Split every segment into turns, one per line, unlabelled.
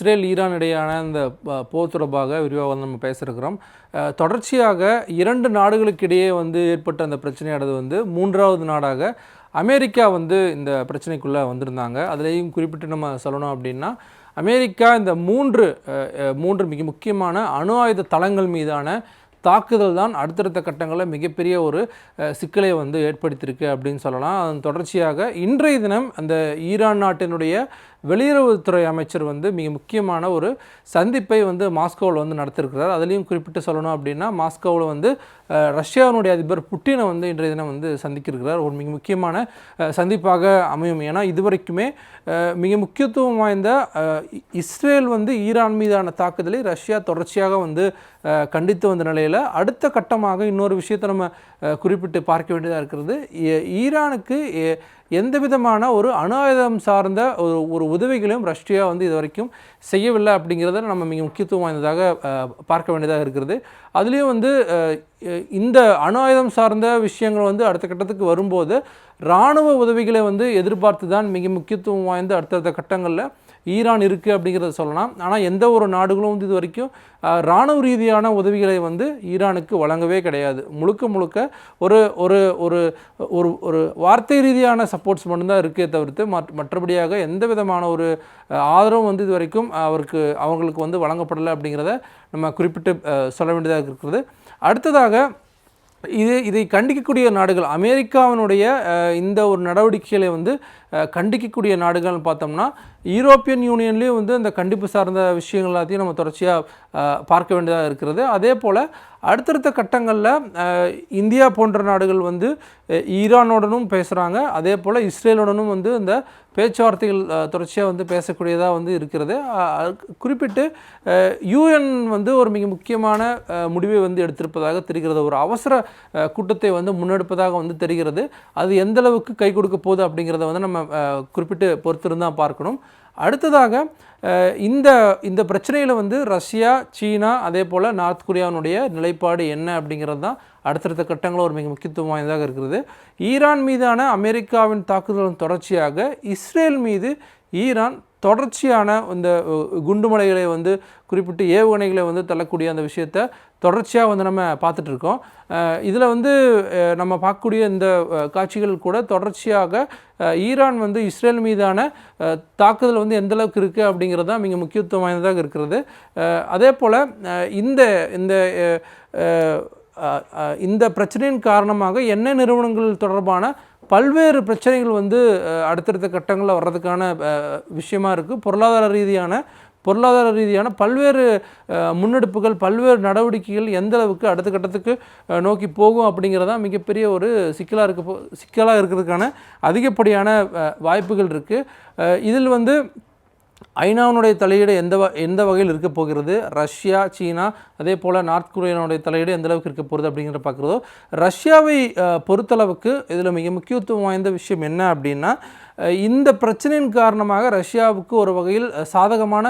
Israel Iran இடையான இந்த போர் தொடர்பாக விரிவாக வந்து நம்ம பேசியிருக்கிறோம் தொடர்ச்சியாக இரண்டு நாடுகளுக்கு இடையே வந்து ஏற்பட்ட அந்த பிரச்சனையானது வந்து மூன்றாவது நாடாக அமெரிக்கா வந்து இந்த பிரச்சனைக்குள்ளே வந்திருந்தாங்க. அதுலேயும் குறிப்பிட்டு நம்ம சொல்லணும் அப்படின்னா அமெரிக்கா இந்த மூன்று மூன்று மிக முக்கியமான அணு ஆயுத தளங்கள் மீதான தாக்குதல் தான் அடுத்தடுத்த கட்டங்களில் மிகப்பெரிய ஒரு சிக்கலை வந்து ஏற்படுத்தியிருக்கு அப்படின்னு சொல்லலாம். அதன் தொடர்ச்சியாக இன்றைய தினம் அந்த ஈரான் நாட்டினுடைய வெளியுறவுத்துறை அமைச்சர் வந்து மிக முக்கியமான ஒரு சந்திப்பை வந்து மாஸ்கோவில் வந்து நடத்திருக்கிறார் அதுலேயும் குறிப்பிட்டு சொல்லணும் அப்படின்னா மாஸ்கோவில் வந்து ரஷ்யாவினுடைய அதிபர் புட்டினை வந்து இன்றைய தினம் வந்து சந்திக்கிருக்கிறார் ஒரு மிக முக்கியமான சந்திப்பாக அமையும். ஏன்னா இதுவரைக்குமே மிக முக்கியத்துவம் வாய்ந்த இஸ்ரேல் வந்து ஈரான் மீதான தாக்குதலை ரஷ்யா தொடர்ச்சியாக வந்து கண்டித்து வந்த நிலையில் அடுத்த கட்டமாக இன்னொரு விஷயத்தை நம்ம குறிப்பிட்டு பார்க்க வேண்டியதாக இருக்கிறது. ஈரானுக்கு எ- எந்த விதமான ஒரு அணு ஆயுதம் சார்ந்த ஒரு ஒரு உதவிகளையும் ரஷ்யா வந்து இது வரைக்கும் செய்யவில்லை அப்படிங்கிறத நம்ம மிக முக்கியத்துவம் வாய்ந்ததாக பார்க்க வேண்டியதாக இருக்கிறது. அதுலேயும் வந்து இந்த அணு ஆயுதம் சார்ந்த விஷயங்கள் வந்து அடுத்த கட்டத்துக்கு வரும்போது இராணுவ உதவிகளை வந்து எதிர்பார்த்து தான் மிக முக்கியத்துவம் வாய்ந்த அடுத்தடுத்த கட்டங்களில் ஈரான் இருக்குது அப்படிங்கிறத சொல்லலாம். ஆனால் எந்த ஒரு நாடுகளும் வந்து இது வரைக்கும் இராணுவ ரீதியான உதவிகளை வந்து ஈரானுக்கு வழங்கவே கிடையாது. முழுக்க முழுக்க ஒரு ஒரு ஒரு ஒரு ஒரு வார்த்தை ரீதியான சப்போர்ட்ஸ் மட்டும்தான் இருக்கே தவிர்த்து மற்ற மற்றபடியாக எந்த விதமான ஒரு ஆதரவும் வந்து இது வரைக்கும் அவருக்கு அவங்களுக்கு வந்து வழங்கப்படலை அப்படிங்கிறத நம்ம குறிப்பிட்டு சொல்ல வேண்டியதாக இருக்கிறது. அடுத்ததாக இது இதை கண்டிக்கக்கூடிய நாடுகள் அமெரிக்காவினுடைய இந்த ஒரு நடவடிக்கைகளை வந்து கண்டிக்கக்கூடிய நாடுகள்னு பார்த்தோம்னா யூரோப்பியன் யூனியன்லேயும் வந்து இந்த கண்டிப்பு சார்ந்த விஷயங்கள் எல்லாத்தையும் நம்ம தொடர்ச்சியாக பார்க்க வேண்டியதாக இருக்கிறது. அதே போல் அடுத்தடுத்த கட்டங்களில் இந்தியா போன்ற நாடுகள் வந்து ஈரானுடனும் பேசுகிறாங்க அதே போல் இஸ்ரேலுடனும் வந்து இந்த பேச்சுவார்த்தைகள் தொடர்ச்சியாக வந்து பேசக்கூடியதாக வந்து இருக்கிறது. குறிப்பிட்டு யூஎன் வந்து ஒரு மிக முக்கியமான முடிவை வந்து எடுத்திருப்பதாக தெரிகிறது. ஒரு அவசர கூட்டத்தை வந்து முன்னெடுப்பதாக வந்து தெரிகிறது. அது எந்தளவுக்கு கை கொடுக்க போகுது அப்படிங்கிறத வந்து நம்ம குறிப்பிட்டு பொறுத்திருந்து பார்க்கணும். அடுத்ததாக இந்த இந்த பிரச்சனையில் வந்து ரஷ்யா சீனா அதே போல் நார்த் கொரியாவினுடைய நிலைப்பாடு என்ன அப்படிங்கிறது தான் அடுத்தடுத்த கட்டங்களும் ஒரு மிக முக்கியத்துவம் வாய்ந்ததாக இருக்கிறது. ஈரான் மீதான அமெரிக்காவின் தாக்குதலின் தொடர்ச்சியாக இஸ்ரேல் மீது ஈரான் தொடர்ச்சியான இந்த குண்டுமலைகளை வந்து குறிப்பிட்டு ஏவுகணைகளை வந்து தள்ளக்கூடிய அந்த விஷயத்தை தொடர்ச்சியாக வந்து நம்ம பார்த்துட்ருக்கோம் இதில் வந்து நம்ம பார்க்கக்கூடிய இந்த காட்சிகள் கூட தொடர்ச்சியாக ஈரான் வந்து இஸ்ரேல் மீதான தாக்குதல் வந்து எந்தளவுக்கு இருக்குது அப்படிங்கிறது தான் மிக முக்கியத்துவம் வாய்ந்ததாக இருக்கிறது. அதே போல் இந்த இந்த இந்த பிரச்சனையின் காரணமாக எண்ணெய் நிறுவனங்கள் தொடர்பான பல்வேறு பிரச்சனைகள் வந்து அடுத்தடுத்த கட்டங்களில் வர்றதுக்கான விஷயமா இருக்குது பொருளாதார ரீதியான பொருளாதார ரீதியான பல்வேறு முன்னெடுப்புகள் பல்வேறு நடவடிக்கைகள் எந்த அளவுக்கு அடுத்த கட்டத்துக்கு நோக்கி போகும் அப்படிங்கிறதான் மிகப்பெரிய ஒரு சிக்கலாக இருக்க போ சிக்கலாக இருக்கிறதுக்கான அதிகப்படியான வாய்ப்புகள் இருக்குது இதில் வந்து ஐநாவினுடைய தலையீடு எந்த வ எந்த வகையில் இருக்க போகிறது? ரஷ்யா சீனா அதே போல் நார்த் கொரியானுடைய தலையீடு எந்த அளவுக்கு இருக்க போகிறது அப்படிங்கிற பார்க்குறதோ ரஷ்யாவை பொறுத்தளவுக்கு இதில் மிக முக்கியத்துவம் வாய்ந்த விஷயம் என்ன அப்படின்னா இந்த பிரச்சனையின் காரணமாக ரஷ்யாவுக்கு ஒரு வகையில் சாதகமான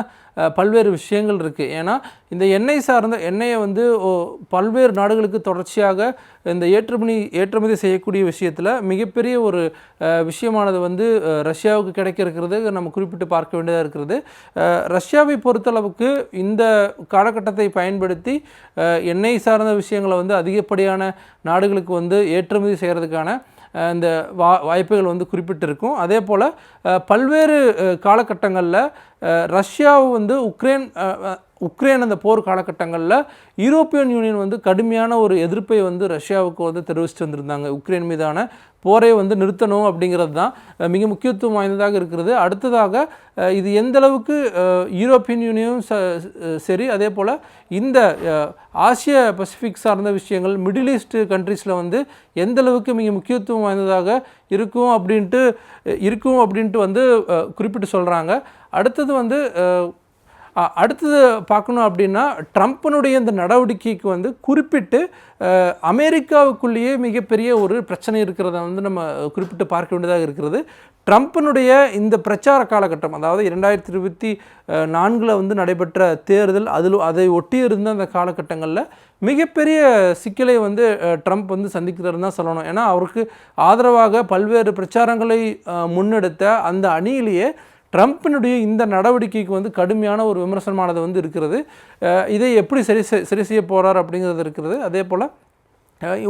பல்வேறு விஷயங்கள் இருக்குது ஏன்னா இந்த எண்ணெய் சார்ந்த எண்ணெயை வந்து ஓ, பல்வேறு நாடுகளுக்கு தொடர்ச்சியாக இந்த ஏற்றுமதி ஏற்றுமதி செய்யக்கூடிய விஷயத்தில் மிகப்பெரிய ஒரு விஷயமானது வந்து ரஷ்யாவுக்கு கிடைக்க இருக்கிறது. நம்ம குறிப்பிட்டு பார்க்க வேண்டியதாக இருக்கிறது. ரஷ்யாவை பொறுத்தளவுக்கு இந்த காலகட்டத்தை பயன்படுத்தி எண்ணெய் சார்ந்த விஷயங்களை வந்து அதிகப்படியான நாடுகளுக்கு வந்து ஏற்றுமதி செய்கிறதுக்கான இந்த வா வாய்ப்புகள் வந்து குறிப்பிட்டிருக்கும். அதே போல் பல்வேறு காலகட்டங்களில் ரஷ்யாவை வந்து உக்ரைன் உக்ரைன் அந்த போர் காலகட்டங்களில் யூரோப்பியன் யூனியன் வந்து கடுமையான ஒரு எதிர்ப்பை வந்து ரஷ்யாவுக்கு வந்து தெரிவிச்சுட்டு வந்திருந்தாங்க. உக்ரைன் மீதான போரை வந்து நிறுத்தணும் அப்படிங்கிறது தான் மிக முக்கியத்துவம் வாய்ந்ததாக இருக்கிறது. அடுத்ததாக இது எந்த அளவுக்கு யூரோப்பியன் யூனியனும் ச சரி அதே போல் இந்த ஆசிய பசிபிக் சார்ந்த விஷயங்கள் மிடில் ஈஸ்ட் கண்ட்ரீஸில் வந்து எந்த அளவுக்கு மிக முக்கியத்துவம் வாய்ந்ததாக இருக்கும் அப்படின்ட்டு இருக்கும் அப்படின்ட்டு வந்து குறிப்பிட்டு சொல்கிறாங்க அடுத்தது வந்து அடுத்தது பார்க்கணும் அப்படின்னா ட்ரம்ப்பினுடைய இந்த நடவடிக்கைக்கு வந்து குறிப்பிட்டு அமெரிக்காவுக்குள்ளேயே மிகப்பெரிய ஒரு பிரச்சனை இருக்கிறத வந்து நம்ம குறிப்பிட்டு பார்க்க வேண்டியதாக இருக்கிறது. ட்ரம்ப்பினுடைய இந்த பிரச்சார காலகட்டம் அதாவது இரண்டாயிரத்தி இருபத்தி நான்கில் வந்து நடைபெற்ற தேர்தல் அதில் அதை ஒட்டி இருந்த அந்த காலகட்டங்களில் மிகப்பெரிய சிக்கலை வந்து ட்ரம்ப் வந்து சந்திக்கிறாருன்னு தான் சொல்லணும். ஏன்னா அவருக்கு ஆதரவாக பல்வேறு பிரச்சாரங்களை முன்னெடுத்த அந்த அணியிலேயே ட்ரம்ப்பினுடைய இந்த நடவடிக்கைக்கு வந்து கடுமையான ஒரு விமர்சனமானது வந்து இருக்கிறது. இதை எப்படி சரி சரி செய்ய போகிறார் அப்படிங்கிறது இருக்கிறது. அதே போல்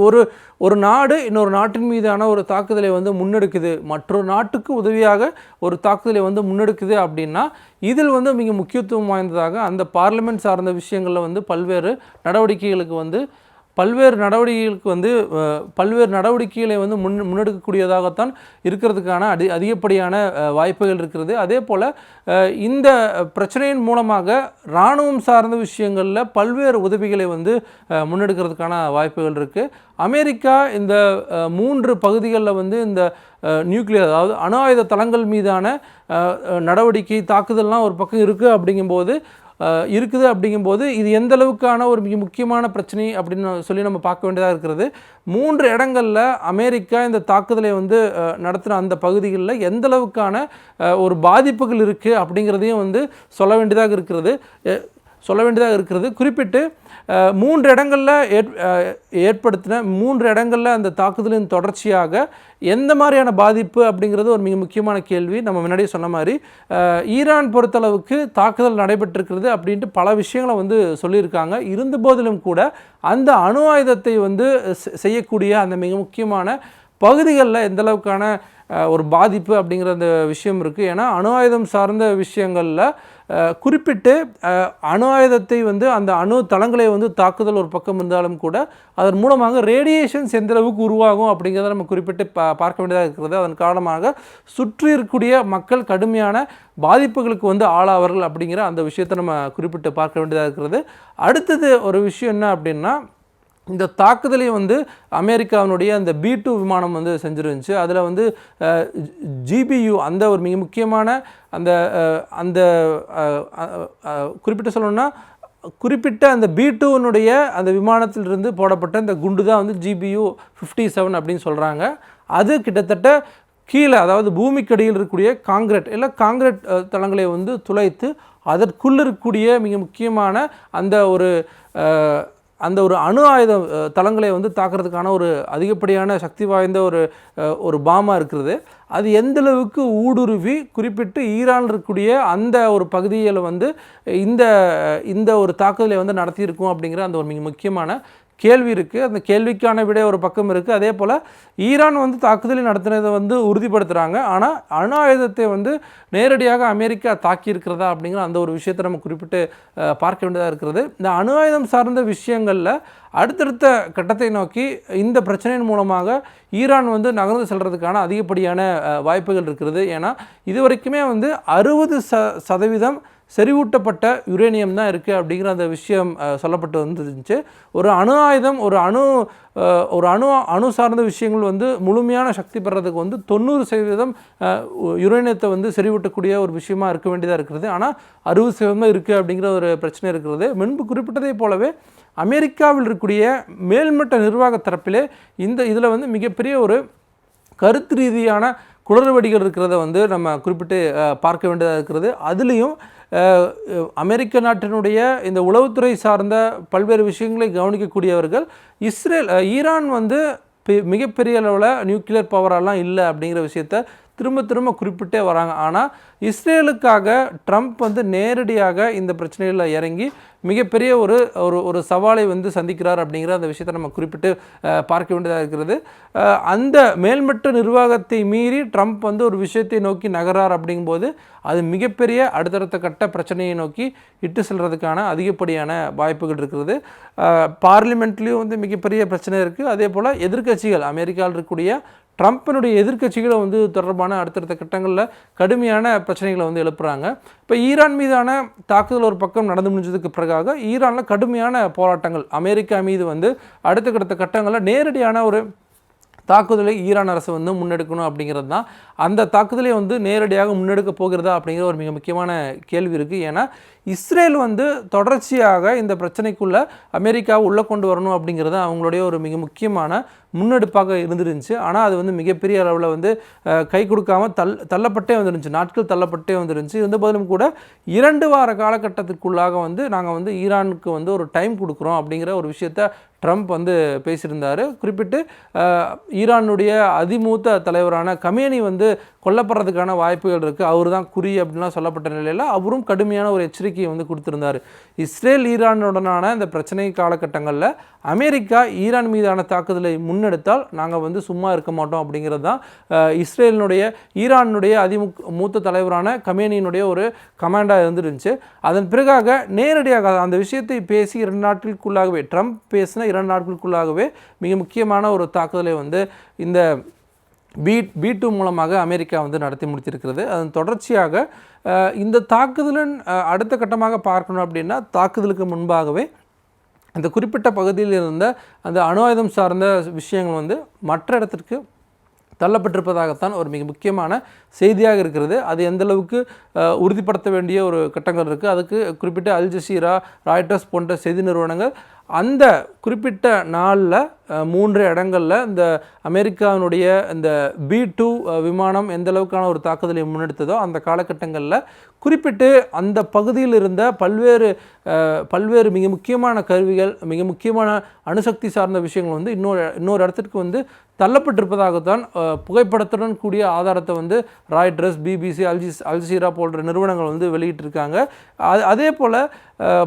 ஒரு ஒரு நாடு இன்னொரு நாட்டின் மீதான ஒரு தாக்குதலை வந்து முன்னெடுக்குது. மற்றொரு நாட்டுக்கு உதவியாக ஒரு தாக்குதலை வந்து முன்னெடுக்குது அப்படின்னா இதில் வந்து மிக முக்கியத்துவம் வாய்ந்ததாக அந்த பார்லிமெண்ட் சார்ந்த விஷயங்களில் வந்து பல்வேறு நடவடிக்கைகளுக்கு வந்து பல்வேறு நடவடிக்கைகளுக்கு வந்து பல்வேறு நடவடிக்கைகளை வந்து முன் முன்னெடுக்கக்கூடியதாகத்தான் இருக்கிறதுக்கான அதி அதிகப்படியான வாய்ப்புகள் இருக்கிறது. அதே போல் இந்த பிரச்சனையின் மூலமாக இராணுவம் சார்ந்த விஷயங்களில் பல்வேறு உதவிகளை வந்து முன்னெடுக்கிறதுக்கான வாய்ப்புகள் இருக்குது அமெரிக்கா இந்த மூன்று பகுதிகளில் வந்து இந்த நியூக்ளியர் அதாவது அணு ஆயுத தளங்கள் மீதான நடவடிக்கை தாக்குதல்லாம் ஒரு பக்கம் இருக்குது அப்படிங்கும்போது இருக்குது அப்படிங்கும்போது இது எந்த அளவுக்கான ஒரு மிக முக்கியமான பிரச்சனை அப்படின்னு சொல்லி நம்ம பார்க்க வேண்டியதாக இருக்கிறது. மூன்று இடங்களில் அமெரிக்கா இந்த தாக்குதலை வந்து நடத்தின அந்த பகுதிகளில் எந்த அளவுக்கான ஒரு பாதிப்புகள் இருக்குது அப்படிங்கிறதையும் வந்து சொல்ல வேண்டியதாக இருக்கிறது. சொல்ல வேண்டியதாக இருக்கிறது. குறிப்பிட்டு மூன்று இடங்களில் ஏற் ஏற்படுத்தின மூன்று இடங்களில் அந்த தாக்குதலின் தொடர்ச்சியாக எந்த மாதிரியான பாதிப்பு அப்படிங்கிறது ஒரு மிக முக்கியமான கேள்வி. நம்ம முன்னாடியே சொன்ன மாதிரி ஈரான் பொறுத்தளவுக்கு தாக்குதல் நடைபெற்றிருக்கிறது அப்படின்ட்டு பல விஷயங்களை வந்து சொல்லியிருக்காங்க. இருந்த போதிலும் கூட அந்த அணு ஆயுதத்தை வந்து செய்யக்கூடிய அந்த மிக முக்கியமான பகுதிகளில் எந்தளவுக்கான ஒரு பாதிப்பு அப்படிங்கிற அந்த விஷயம் இருக்குது ஏன்னா அணு ஆயுதம் சார்ந்த விஷயங்களில் குறிப்பிட்டு அணு ஆயுதத்தை வந்து அந்த அணு தளங்களை வந்து தாக்குதல் ஒரு பக்கம் இருந்தாலும் கூட அதன் மூலமாக ரேடியேஷன்ஸ் எந்த அளவுக்கு உருவாகும் அப்படிங்கிறத நம்ம குறிப்பிட்டு பா பார்க்க வேண்டியதாக இருக்கிறது. அதன் காரணமாக சுற்றி இருக்கக்கூடிய மக்கள் கடுமையான பாதிப்புகளுக்கு வந்து ஆளாவார்கள் அப்படிங்கிற அந்த விஷயத்தை நம்ம குறிப்பிட்டு பார்க்க வேண்டியதாக இருக்கிறது. அடுத்தது ஒரு விஷயம் என்ன அப்படின்னா இந்த தாக்குதலையும் வந்து அமெரிக்காவினுடைய அந்த பி டூ விமானம் வந்து செஞ்சுருந்துச்சு. அதில் வந்து ஜிபியு அந்த ஒரு மிக முக்கியமான அந்த அந்த குறிப்பிட்ட குறிப்பிட்டு சொல்லணும்னா குறிப்பிட்ட அந்த பி டூனுடைய அந்த விமானத்திலிருந்து போடப்பட்ட இந்த குண்டு தான் வந்து ஜிபியு ஃபிஃப்டி செவன் அப்படின்னு சொல்கிறாங்க அது கிட்டத்தட்ட கீழே அதாவது பூமிக்கடியில் இருக்கக்கூடிய காங்கிரட் இல்லை காங்கிரட் தளங்களை வந்து துளைத்து அதற்குள்ளே இருக்கக்கூடிய மிக முக்கியமான அந்த ஒரு அந்த ஒரு அணு ஆயுத தளங்களை வந்து தாக்குறதுக்கான ஒரு அதிகப்படியான சக்தி வாய்ந்த ஒரு ஒரு பாமா இருக்கிறது அது எந்தளவுக்கு ஊடுருவி குறிப்பிட்டு ஈரான் இருக்கக்கூடிய அந்த ஒரு பகுதியில் வந்து இந்த இந்த ஒரு தாக்குதலை வந்து நடத்தியிருக்கும் அப்படிங்கிற அந்த ஒரு மிக முக்கியமான கேள்வி இருக்குது அந்த கேள்விக்கான விடை ஒரு பக்கம் இருக்குது அதே போல் ஈரான் வந்து தாக்குதலை நடத்தினதை வந்து உறுதிப்படுத்துகிறாங்க ஆனால் அணு ஆயுதத்தை வந்து நேரடியாக அமெரிக்கா தாக்கியிருக்கிறதா அப்படிங்கிற அந்த ஒரு விஷயத்தை நம்ம குறிப்பிட்டு பார்க்க வேண்டியதாக இருக்கிறது. இந்த அணு ஆயுதம் சார்ந்த விஷயங்களில் அடுத்தடுத்த கட்டத்தை நோக்கி இந்த பிரச்சனையின் மூலமாக ஈரான் வந்து நகர்ந்து செல்கிறதுக்கான அதிகப்படியான வாய்ப்புகள் இருக்கிறது. ஏன்னா இது வரைக்குமே வந்து அறுபது ச சதவீதம் செறிவூட்டப்பட்ட யுரேனியம் தான் இருக்குது அப்படிங்கிற அந்த விஷயம் சொல்லப்பட்டு வந்துருந்துச்சு. ஒரு அணு ஆயுதம் ஒரு அணு ஒரு அணு அணு சார்ந்த விஷயங்கள் வந்து முழுமையான சக்தி பெறதுக்கு வந்து தொண்ணூறு சதவீதம் யுரேனியத்தை வந்து செறிவூட்டக்கூடிய ஒரு விஷயமா இருக்க வேண்டியதாக இருக்கிறது. ஆனால் அறுபது சதவீதம் இருக்குது அப்படிங்கிற ஒரு பிரச்சனை இருக்கிறது. முன்பு குறிப்பிட்டதை போலவே அமெரிக்காவில் இருக்கக்கூடிய மேல்மட்ட நிர்வாக தரப்பிலே இந்த இதில் வந்து மிகப்பெரிய ஒரு கருத்து ரீதியான குளறுபடிகள் இருக்கிறத வந்து நம்ம குறிப்பிட்டு பார்க்க வேண்டியதாக இருக்கிறது. அதுலேயும் அமெரிக்க நாட்டினுடைய இந்த உளவுத்துறை சார்ந்த பல்வேறு விஷயங்களை கவனிக்கக்கூடியவர்கள் இஸ்ரேல் ஈரான் வந்து பெ- மிகப்பெரிய அளவில் நியூக்ளியர் பவரெல்லாம் இல்லை அப்படிங்கிற விஷயத்த திரும்ப திரும்ப குறிப்பிட்டே வராங்க. ஆனால் இஸ்ரேலுக்காக ட்ரம்ப் வந்து நேரடியாக இந்த பிரச்சனையில் இறங்கி மிகப்பெரிய ஒரு ஒரு ஒரு சவாலை வந்து சந்திக்கிறார் அப்படிங்கிற அந்த விஷயத்தை நம்ம குறிப்பிட்டு பார்க்க வேண்டியதாக இருக்கிறது. அந்த மேல்மட்ட நிர்வாகத்தை மீறி ட்ரம்ப் வந்து ஒரு விஷயத்தை நோக்கி நகரார் அப்படிங்கும்போது அது மிகப்பெரிய அடுத்தடுத்த கட்ட பிரச்சனையை நோக்கி இட்டு செல்கிறதுக்கான அதிகப்படியான வாய்ப்புகள் இருக்கிறது. பார்லிமெண்ட்லேயும் வந்து மிகப்பெரிய பிரச்சனை இருக்குது அதே போல் எதிர்க்கட்சிகள் அமெரிக்காவில் இருக்கக்கூடிய ட்ரம்ப்பினுடைய எதிர்க்கட்சிகளை வந்து தொடர்பான அடுத்தடுத்த கட்டங்களில் கடுமையான பிரச்சனைகளை வந்து எழுப்புறாங்க. இப்போ ஈரான் மீதான தாக்குதல் ஒரு பக்கம் நடந்து முடிஞ்சதுக்கு பிறகாக ஈரானில் கடுமையான போராட்டங்கள் அமெரிக்கா மீது வந்து அடுத்த அடுத்த கட்டங்களில் நேரடியான ஒரு தாக்குதலை ஈரான் அரசு வந்து முன்னெடுக்கணும் அப்படிங்கிறது தான். அந்த தாக்குதலை வந்து நேரடியாக முன்னெடுக்க போகிறதா அப்படிங்கிற ஒரு மிக முக்கியமான கேள்வி இருக்குது ஏன்னா இஸ்ரேல் வந்து தொடர்ச்சியாக இந்த பிரச்சனைக்குள்ளே அமெரிக்காவை உள்ளே கொண்டு வரணும் அப்படிங்கிறது அவங்களுடைய ஒரு மிக முக்கியமான முன்னெடுப்பாக இருந்துருந்துச்சு. ஆனால் அது வந்து மிகப்பெரிய அளவில் வந்து கை கொடுக்காம தள் தள்ளப்பட்டே வந்துருந்துச்சு. நாட்கள் தள்ளப்பட்டே வந்துருந்துச்சு. இருந்த போதிலும் கூட இரண்டு வார காலகட்டத்துக்குள்ளாக வந்து நாங்கள் வந்து ஈரானுக்கு வந்து ஒரு டைம் கொடுக்குறோம் அப்படிங்கிற ஒரு விஷயத்த ட்ரம்ப் வந்து பேசியிருந்தார். குறிப்பிட்டு ஈரானுடைய அதிமூத்த தலைவரான கமேனி வந்து கொல்லப்படுறதுக்கான வாய்ப்புகள் இருக்குது அவர் தான் குறி அப்படின்லாம் சொல்லப்பட்ட நிலையில் அவரும் கடுமையான ஒரு எச்சரிக்கையை வந்து கொடுத்துருந்தார். இஸ்ரேல் ஈரானுடனான இந்த பிரச்சனை காலகட்டங்களில் அமெரிக்கா ஈரான் மீதான தாக்குதலை முன் முன்னெடுத்தால் நாங்கள் வந்து சும்மா இருக்க மாட்டோம் அப்படிங்கிறது தான் இஸ்ரேலினுடைய ஈரானுடைய அதிமுக மூத்த தலைவரான கமேனியினுடைய ஒரு கமாண்டாக இருந்துருந்துச்சு. அதன் பிறகாக நேரடியாக அந்த விஷயத்தை பேசி இரண்டு நாட்களுக்குள்ளாகவே ட்ரம்ப் பேசின இரண்டு நாட்களுக்குள்ளாகவே மிக முக்கியமான ஒரு தாக்குதலை வந்து இந்த பி பி டூ மூலமாக அமெரிக்கா வந்து நடத்தி முடித்திருக்கிறது. அதன் தொடர்ச்சியாக இந்த தாக்குதலின் அடுத்த கட்டமாக பார்க்கணும் அப்படின்னா தாக்குதலுக்கு முன்பாகவே அந்த குறிப்பிட்ட பகுதியில் இருந்த அந்த அணு ஆயுதம் சார்ந்த விஷயங்கள் வந்து மற்ற இடத்திற்கு தள்ளப்பட்டிருப்பதாகத்தான் ஒரு மிக முக்கியமான செய்தியாக இருக்கிறது. அது எந்த அளவுக்கு உறுதிப்படுத்த வேண்டிய ஒரு கட்டங்கள் இருக்குது அதுக்கு குறிப்பிட்ட அல் ஜசீரா ராய்டர்ஸ் போன்ற செய்தி நிறுவனங்கள் அந்த குறிப்பிட்ட நாளில் மூன்று இடங்களில் இந்த அமெரிக்காவினுடைய இந்த பி டூ விமானம் எந்த அளவுக்கான ஒரு தாக்குதலை முன்னெடுத்ததோ அந்த காலகட்டங்களில் குறிப்பிட்டு அந்த பகுதியில் இருந்த பல்வேறு பல்வேறு மிக முக்கியமான கருவிகள் மிக முக்கியமான அணுசக்தி சார்ந்த விஷயங்கள் வந்து இன்னொரு இன்னொரு இடத்திற்கு வந்து தள்ளப்பட்டிருப்பதாகத்தான் புகைப்படத்துடன் கூடிய ஆதாரத்தை வந்து ராய்டர்ஸ் பிபிசி அல்ஜிஸ் அல்ஜீரா போன்ற நிறுவனங்கள் வந்து வெளியிட்டிருக்காங்க. அது அதே போல்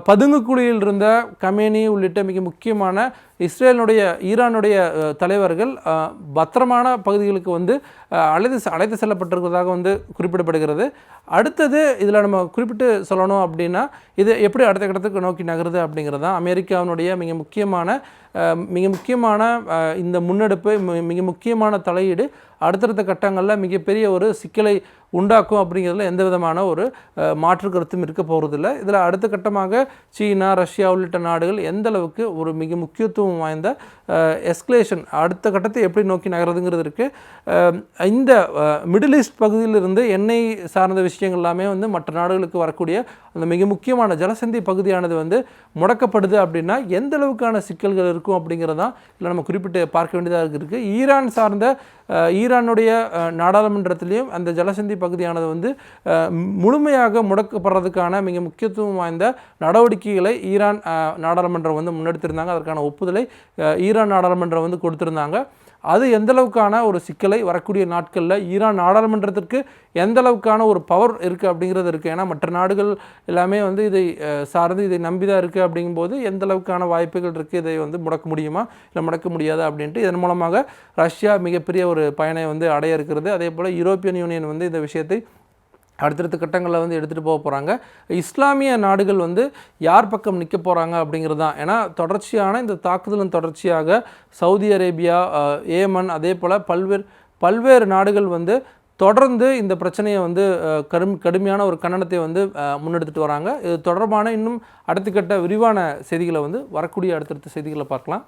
பதுங்கு குழியில் இருந்த கமேனி உள்ளிட்ட மிக முக்கியமான இஸ்ரேலினுடைய ஈரானுடைய தலைவர்கள் பத்திரமான பகுதிகளுக்கு வந்து அழைத்து செ- அழைத்து செல்லப்பட்டிருக்கிறதாக வந்து குறிப்பிடப்படுகிறது. அடுத்தது இதில் நம்ம குறிப்பிட்டு சொல்லணும் அப்படின்னா இது எப்படி அடுத்த கட்டத்துக்கு நோக்கி நகருது அப்படிங்கிறது. தான் அமெரிக்காவினுடைய மிக முக்கியமான மிக முக்கியமான இந்த முன்னெடுப்பு மிக முக்கியமான தலையீடு அடுத்தடுத்த கட்டங்களில் மிகப்பெரிய ஒரு சிக்கலை உண்டாக்கும் அப்படிங்கிறதுல எந்த விதமான ஒரு மாற்று கருத்தும் இருக்க போகிறதில்ல இதில் அடுத்த கட்டமாக சீனா ரஷ்யா உள்ளிட்ட நாடுகள் எந்த அளவுக்கு ஒரு மிக முக்கியத்துவம் வாய்ந்த எஸ்கலேஷன் அடுத்த கட்டத்தை எப்படி நோக்கி நகருதுங்கிறது இருக்குது இந்த மிடில் ஈஸ்ட் பகுதியிலிருந்து எண்ணெய் சார்ந்த விஷயங்கள் எல்லாமே வந்து மற்ற நாடுகளுக்கு வரக்கூடிய அந்த மிக முக்கியமான ஜலசந்தி பகுதியானது வந்து முடக்கப்படுது அப்படின்னா எந்த அளவுக்கான சிக்கல்கள் இருக்கும் அப்படிங்கிறதான் இல்லை நம்ம குறிப்பிட்டு பார்க்க வேண்டியதாக இருக்குது ஈரான் சார்ந்த ஈரானுடைய நாடாளுமன்றத்திலையும் அந்த ஜலசந்தி பகுதியானது வந்து முழுமையாக முடக்கப்படுறதுக்கான மிக முக்கியத்துவம் வாய்ந்த நடவடிக்கைகளை ஈரான் நாடாளுமன்றம் வந்து முன்னெடுத்திருந்தாங்க. அதற்கான ஒப்புதலை ஈரான் நாடாளுமன்றம் வந்து கொடுத்துருந்தாங்க. அது எந்தளவுக்கான ஒரு சிக்கலை வரக்கூடிய நாட்களில் ஈரான் நாடாளுமன்றத்திற்கு எந்தளவுக்கான ஒரு பவர் இருக்குது அப்படிங்கிறது இருக்குது ஏன்னா மற்ற நாடுகள் எல்லாமே வந்து இதை சார்ந்து இதை நம்பி தான் இருக்குது அப்படிங்கும்போது எந்த அளவுக்கான வாய்ப்புகள் இருக்குது இதை வந்து முடக்க முடியுமா இல்லை முடக்க முடியாதா அப்படின்ட்டு இதன் மூலமாக ரஷ்யா மிகப்பெரிய ஒரு பயனை வந்து அடைய இருக்கிறது. அதே போல் யூரோப்பியன் யூனியன் வந்து இந்த விஷயத்தை அடுத்தடுத்த கட்டங்களில் வந்து எடுத்துகிட்டு போக போகிறாங்க இஸ்லாமிய நாடுகள் வந்து யார் பக்கம் நிற்க போகிறாங்க அப்படிங்கிறது தான். ஏன்னா தொடர்ச்சியான இந்த தாக்குதலின் தொடர்ச்சியாக சவுதி அரேபியா ஏமன் அதே போல் பல்வேறு பல்வேறு நாடுகள் வந்து தொடர்ந்து இந்த பிரச்சனையை வந்து கரும் கடும் கடுமையான ஒரு கண்டனத்தை வந்து முன்னெடுத்துட்டு வராங்க. இது தொடர்பான இன்னும் அடுத்த கட்ட விரிவான செய்திகளை வந்து வரக்கூடிய அடுத்தடுத்த செய்திகளை பார்க்கலாம்.